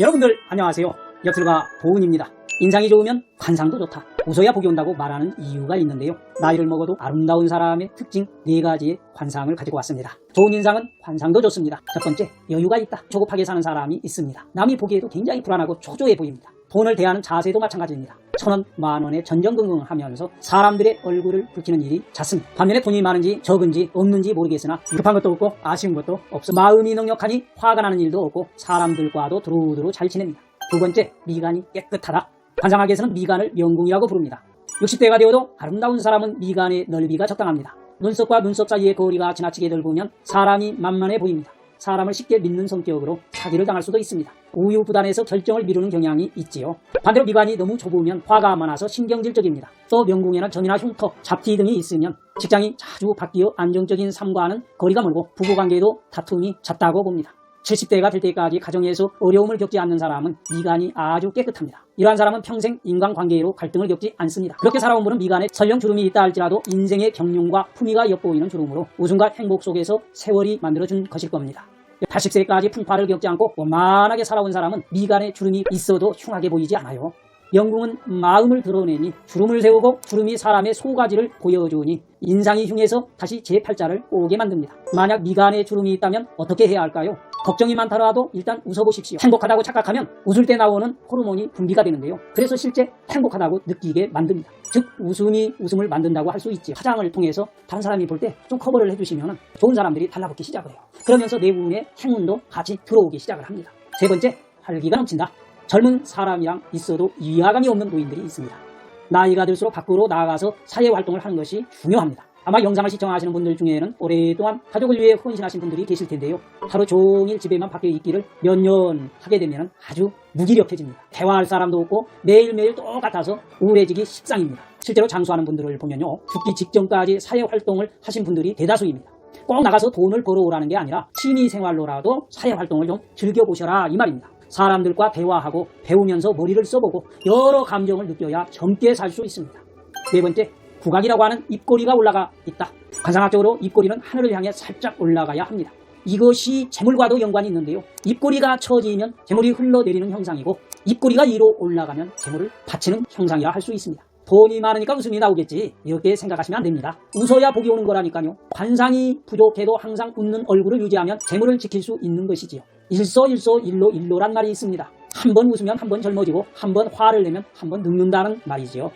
여러분들 안녕하세요. 역술가 보은입니다. 인상이 좋으면 관상도 좋다. 웃어야 복이 온다고 말하는 이유가 있는데요. 나이를 먹어도 아름다운 사람의 특징 네 가지의 관상을 가지고 왔습니다. 좋은 인상은 관상도 좋습니다. 첫 번째, 여유가 있다. 조급하게 사는 사람이 있습니다. 남이 보기에도 굉장히 불안하고 초조해 보입니다. 돈을 대하는 자세도 마찬가지입니다. 천 원, 만 원에 전전긍긍하면서 사람들의 얼굴을 붉히는 일이 잦습니다. 반면에 돈이 많은지 적은지 없는지 모르겠으나 급한 것도 없고 아쉬운 것도 없어 마음이 넉넉하니 화가 나는 일도 없고 사람들과도 두루두루 잘 지냅니다. 두 번째, 미간이 깨끗하다. 관상학에서는 미간을 명궁이라고 부릅니다. 60대가 되어도 아름다운 사람은 미간의 넓이가 적당합니다. 눈썹과 눈썹 사이의 거리가 지나치게 넓으면 사람이 만만해 보입니다. 사람을 쉽게 믿는 성격으로 사기를 당할 수도 있습니다. 우유부단해서 결정을 미루는 경향이 있지요. 반대로 미간이 너무 좁으면 화가 많아서 신경질적입니다. 또 명궁에는 전이나 흉터, 잡티 등이 있으면 직장이 자주 바뀌어 안정적인 삶과는 거리가 멀고 부부관계에도 다툼이 잦다고 봅니다. 70대가 될 때까지 가정에서 어려움을 겪지 않는 사람은 미간이 아주 깨끗합니다. 이러한 사람은 평생 인간관계로 갈등을 겪지 않습니다. 그렇게 살아온 분은 미간에 설령 주름이 있다 할지라도 인생의 경륜과 품위가 엿보이는 주름으로 웃음과 행복 속에서 세월이 만들어준 것일 겁니다. 80세까지 풍파를 겪지 않고 원만하게 살아온 사람은 미간에 주름이 있어도 흉하게 보이지 않아요. 영궁은 마음을 드러내니 주름을 세우고 주름이 사람의 소가지를 보여주니 인상이 흉해서 다시 제8자를 오게 만듭니다. 만약 미간에 주름이 있다면 어떻게 해야 할까요? 걱정이 많더라도 일단 웃어보십시오. 행복하다고 착각하면 웃을 때 나오는 호르몬이 분비가 되는데요. 그래서 실제 행복하다고 느끼게 만듭니다. 즉 웃음이 웃음을 만든다고 할 수 있지요. 화장을 통해서 다른 사람이 볼 때 좀 커버를 해주시면 좋은 사람들이 달라붙기 시작을 해요. 그러면서 내부의 행운도 같이 들어오기 시작을 합니다. 세 번째, 활기가 넘친다. 젊은 사람이랑 있어도 위화감이 없는 노인들이 있습니다. 나이가 들수록 밖으로 나아가서 사회 활동을 하는 것이 중요합니다. 아마 영상을 시청하시는 분들 중에는 오랫동안 가족을 위해 헌신하신 분들이 계실 텐데요. 하루 종일 집에만 박혀 있기를 몇 년 하게 되면 아주 무기력해집니다. 대화할 사람도 없고 매일매일 똑같아서 우울해지기 십상입니다. 실제로 장수하는 분들을 보면요. 죽기 직전까지 사회 활동을 하신 분들이 대다수입니다. 꼭 나가서 돈을 벌어오라는 게 아니라 취미 생활로라도 사회 활동을 좀 즐겨보셔라 이 말입니다. 사람들과 대화하고 배우면서 머리를 써보고 여러 감정을 느껴야 젊게 살 수 있습니다. 네 번째, 국악이라고 하는 입꼬리가 올라가 있다. 관상학적으로 입꼬리는 하늘을 향해 살짝 올라가야 합니다. 이것이 재물과도 연관이 있는데요. 입꼬리가 처지면 재물이 흘러내리는 형상이고 입꼬리가 위로 올라가면 재물을 바치는 형상이라 할 수 있습니다. 돈이 많으니까 웃음이 나오겠지 이렇게 생각하시면 안 됩니다. 웃어야 복이 오는 거라니까요. 관상이 부족해도 항상 웃는 얼굴을 유지하면 재물을 지킬 수 있는 것이지요. 일소 일소 일로 일로란 말이 있습니다. 한 번 웃으면 한 번 젊어지고 한 번 화를 내면 한 번 늙는다는 말이지요.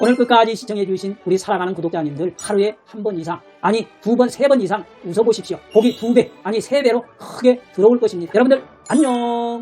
오늘 끝까지 시청해주신 우리 사랑하는 구독자님들 하루에 한 번 이상 아니 두 번, 세 번 이상 웃어보십시오. 복이 두 배, 아니 세 배로 크게 들어올 것입니다. 여러분들 안녕!